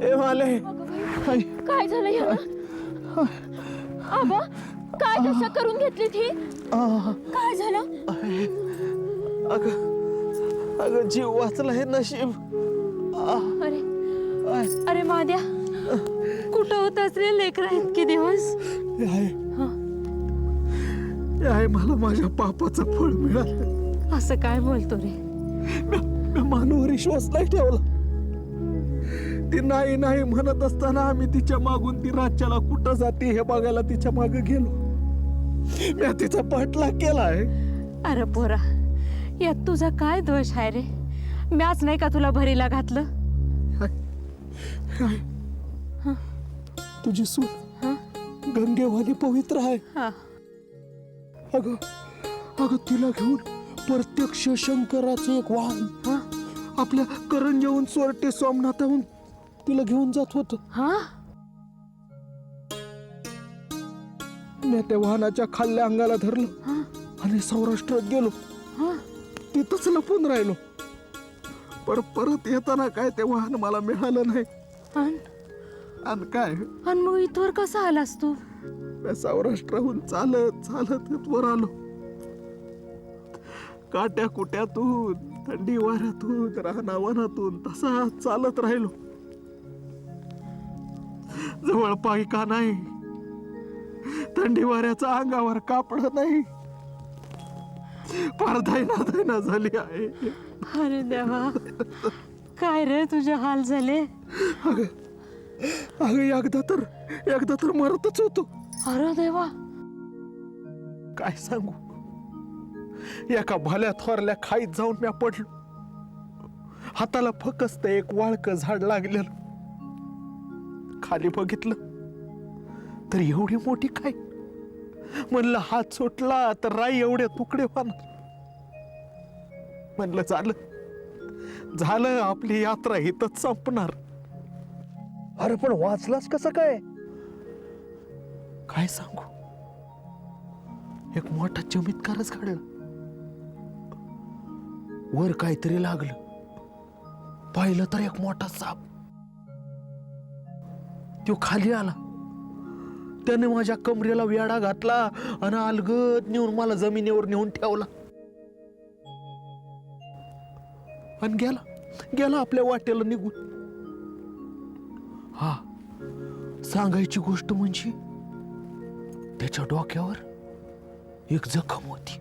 ए माले. आई, काय झालं याला? आबा काय दशा करून घेतली ती काय झालं? अगं अगं जीव वाचला हे नशीब. अरे अरे माद्या कुठं होतास रे लेकरा इतके दिवस? आहे. हे. मला माझ्या पापाचं फळ मिळालं. असं काय बोलतो रे? मानवर विश्वास नाही ठेवला. ती नाही नाही म्हणत असताना आम्ही तिच्या मागून ती राज्याला कुठं जाते हे बघायला तिच्यामागे गेलो. म्या तिचा पाठलाग केलाय. अरे पोरा यात तुझा काय दोष आहे रे? म्याच नाही का तुला भरीला घातलं? काय? तुझी सून हं? गंगेवाली पवित्र आहे. हा. अगं अगं तिला घेऊन प्रत्यक्ष शंकराचे एक वाहन हा. आपल्या करंजाहून सोरटे सोमनाथाहून तिला घेऊन जात होत. हा? मी त्या वाहनाच्या खाल्ल्या अंगाला धरलं. हा? आणि सौराष्ट्रात गेलो. हा? तिथंच लपून राहिलो. पर परत येताना काय ते वाहन मला मिळालं नाही. अन? आणि काय? अन मग इथवर कसा आलास तू? मी सौराष्ट्राहून चालत चालत वर आलो. काट्या कुट्यातून थंडी वाऱ्यातून रानावनातून तसा चालत राहिलो. जवळ पाय का नाही? थंडी वाऱ्याचा अंगावर कापड नाही. फार दैना झाली आहे. अरे देवा. काय रे तुझे हाल झाले? अगं अगं एकदा तर एकदा तर मरतच होतो. अरे देवा. काय सांगू? एका भल्या थोरल्या खाईत जाऊन म्या पडलो. हाताला फकस्त एक वाळक झाड लागलेलं. खाली बघितलं. तर एवढी मोठी काय? म्हणलं हात सुटला तर राई एवढे तुकडे होणार. म्हणलं झालं. झालं आपली यात्रा इथंच संपणार. अरे पण वाचलास कसं काय? काय सांगू? एक मोठा चमत्कारच घडला. वर काहीतरी लागलं. पाहिलं तर एक मोठा साप. तो खाली आला. त्याने माझ्या कमरेला वेडा घातला आणि अलगद नेऊन मला जमिनीवर नेऊन ठेवला. आणि गेला. गेला आपल्या वाटेला निघून. हा सांगायची गोष्ट म्हणजे त्याच्या डोक्यावर एक जखम होती.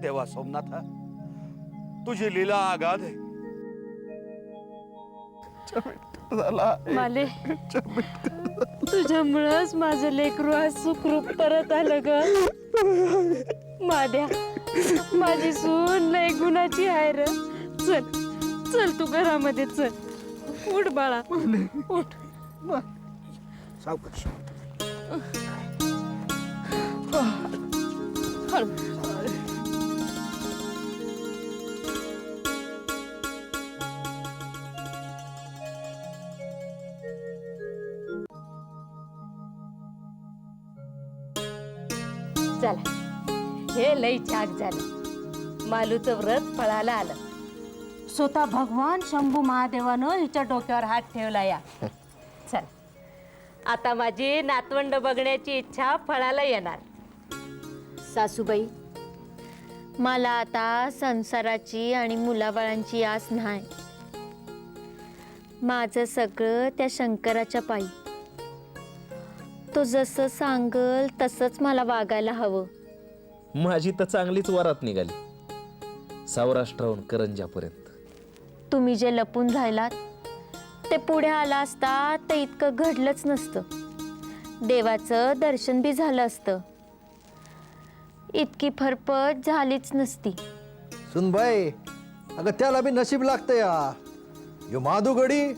देवा सोमनाथा तुझी लीला आगाध आहे. माले. तुझ्यामुळंच माझं लेकरू आज सुखरूप परत आलं ग. माद्या माझी सून लय गुणाची आहे र. चल चल तू घरामध्ये चल. उठ बाळा. उठ. सावकाश. हळू. हे लय झाक मालूचं व्रत फळाला आलं. स्वतः भगवान शंभू महादेवानं हिच्या डोक्यावर हात ठेवला या. चल. आता माझी नातवंड बघण्याची इच्छा फळाला येणार. सासूबाई मला आता संसाराची आणि मुलाबाळांची आस नाही. माझं सगळं त्या शंकराच्या पायी. तो जसं सांगल तसंच मला वागायला हवं. माझी तर चांगलीच वरात निघाली. सौराष्ट्राहून करंजापर्यंत तुम्ही जे लपून राहिलात ते पुढे आला असता तर इतकं घडलंच नसतं. देवाचं दर्शन बी झालं असतं. इतकी फरफट झालीच नसती. सुनबाई अगं त्याला बी नशीब लागतं या. यो माधुगडी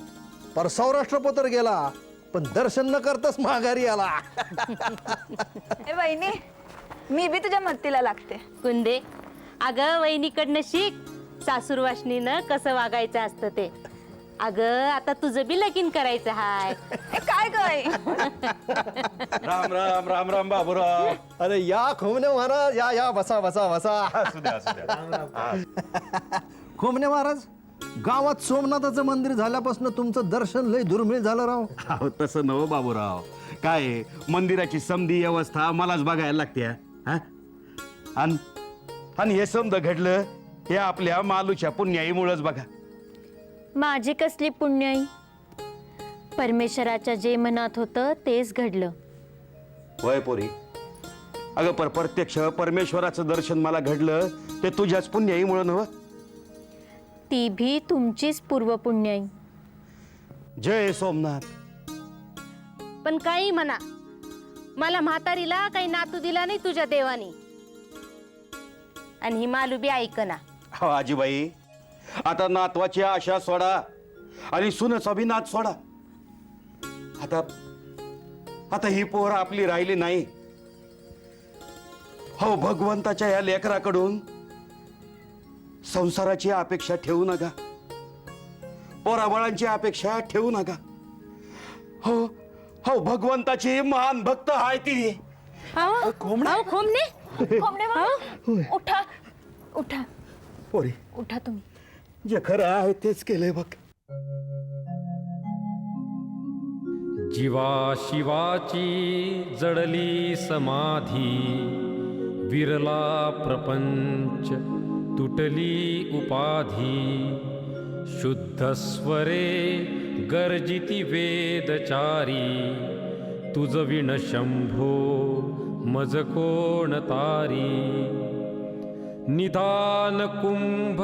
पर सौराष्ट्र पत्र गेला पण दर्शन न करताच माघारी आला. ए वहिनी मी बी तुझ्या मदतीला लागते. कुंदे अगं वहिनीकडनं शिक. सासूरवाशनीनं कसं वागायचं असतं ते. अगं आता तुझं बी लगीन करायचं हाय. ए, काय काय राम राम राम राम बाबूराव. अरे या खोमने महाराज या या बसा बसा बसा. असू द्या असू द्या. खोमने महाराज गावात सोमनाथाचं मंदिर झाल्यापासून तुमचं दर्शन लय दुर्मिळ झालं राव. अहो तसं नव बाबूराव. काय आहे, मंदिराची समधी व्यवस्था मलाच बघायला लागते आणि आणि हे समद घडलं हे आपल्या मालूच्या पुण्याईमुळंच बघा. माझी कसली पुण्याई? परमेश्वराच्या जे मनात होतं तेच घडलं. वय पोरी. अगं पर प्रत्यक्ष परमेश्वराचं दर्शन मला घडलं ते तुझ्याच पुण्याईमुळं नव ती भी तुमचीच पूर्व पुण्याई. जय सोमनाथ. पण काही म्हणा. मला म्हातारीला काही नातू दिला नाही तुझ्या देवानी. आणि ही मालू बी ऐकना हो आजीबाई. आता नातवाची आशा सोडा आणि सुनचा बी नात सोडा. आता आता ही पोर आपली राहिली नाही. हो भगवंताच्या या लेकराकडून संसाराची अपेक्षा ठेवू नका. पोराबाळांची अपेक्षा ठेवू नका. हो हो भगवंताची महान भक्त आहे ती. अहो, अहो, खोमने खोमने बाबा. उठा उठा. पोरी. उठा तुम्ही. जे खरं आहे तेच केलंय बघ. जीवा शिवाची जडली समाधी विरला प्रपंच तुटली उपाधी शुद्ध स्वरे गर्जिती वेदचारी तुझ विण शंभो मज कोण तारी. निदान कुंभ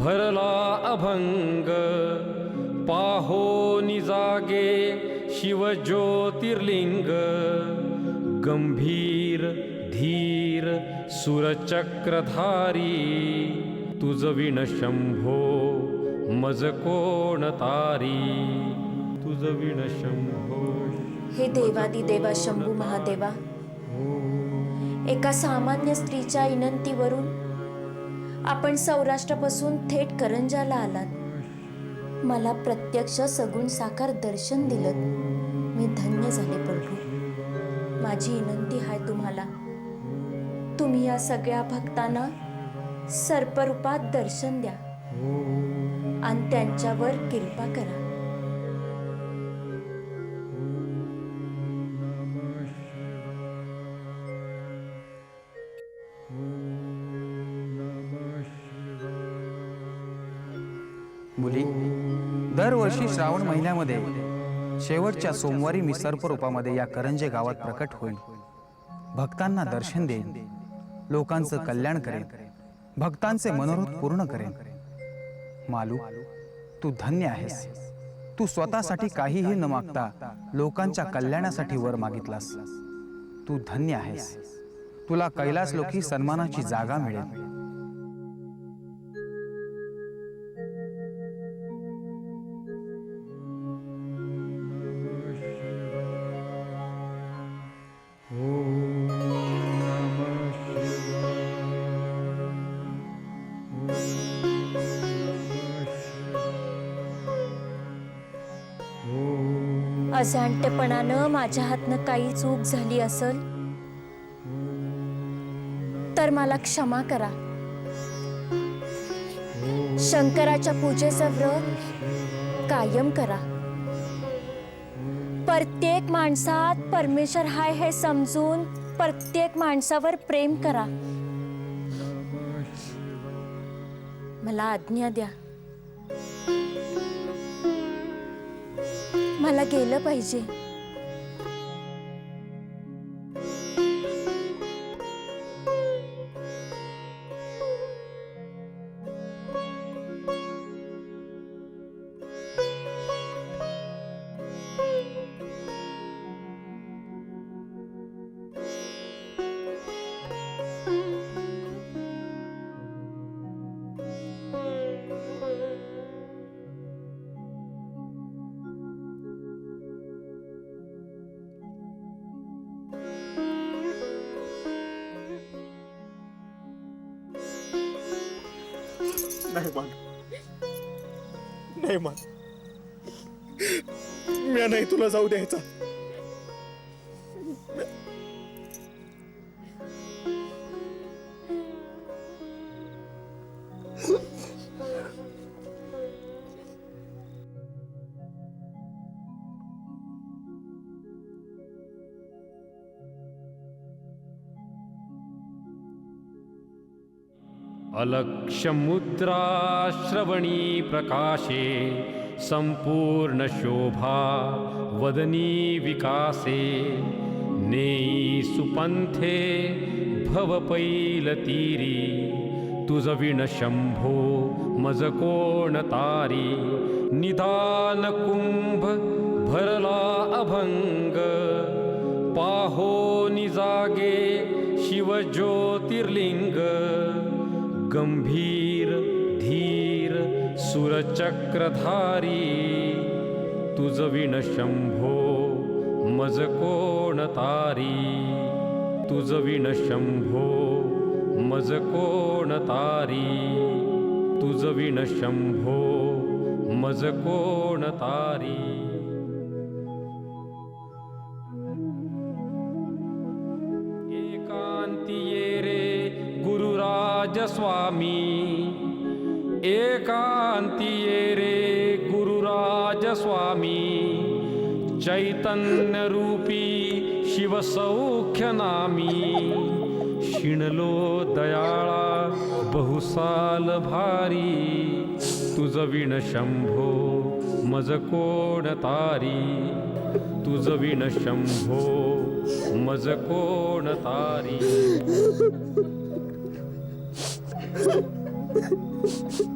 भरला अभंग पाहो निजागे शिव ज्योतिर्लिंग. गंभीर धीर सुरचक्रधारी तुझ विण शंभो मज कोण तारी? तुझ विण शंभो हे देवादी देवा शंभू महादेवा एका सामान्य स्त्रीच्या विनंतीवरून आपण सौराष्ट्रापासून थेट करंजाला आलात. मला प्रत्यक्ष सगुण साकार दर्शन दिलं मी धन्य झाले प्रभू. माझी विनंती आहे तुम्हाला. तुम्ही या सगळ्या भक्तांना सर्परूपात दर्शन द्या. आणि त्यांच्यावर कृपा करा. मुली दरवर्षी श्रावण महिन्यामध्ये शेवटच्या सोमवारी मी सर्परूपामध्ये या करंजे गावात प्रकट होईल भक्तांना दर्शन देईन. लोकांचं कल्याण करेन. भक्तांचे मनोरथ पूर्ण करेन. मालू तू धन्य आहेस. तू स्वतःसाठी काहीही न मागता लोकांच्या कल्याणासाठी वर मागितलास. तू धन्य आहेस. तुला कैलास लोकी सन्मानाची जागा मिळेल. अजाणतेपणानं माझ्या हातनं काही चूक झाली असल तर मला क्षमा करा. शंकराच्या पूजेचं व्रत कायम करा. प्रत्येक माणसात परमेश्वर हाय हे समजून प्रत्येक माणसावर प्रेम करा. मला आज्ञा द्या. मला गेलं पाहिजे. नाही मान नाही मान म्या नाही तुला जाऊ द्यायचा. अलक्षमुद्राश्रवणी प्रकाशे सम्पूर्णशोभा वदनी विकासे। नेई सुपंथे भवपैलतीरी तुझ विणशंभो मज तारी। निदान कुंभ भरला अभंग पाहो निजागे शिवज्योतिर्लिङ्ग गंभीर धीर सुरचक्रधारी. तुझ विण शंभो मज कोण तारी. तुझ विण शंभो मज कोण तारी. तुझ विण शंभो मज कोण तारी. स्वामी एकांतिये रे गुरुराज स्वामी चैतन्य रूपी शिवसौख्य नामी। शिणलो दयाळा बहुसाल भारी तुझ विण शंभो मज कोण तारी। तुझ विण शंभो मज कोण तारी। Ha ha ha ha!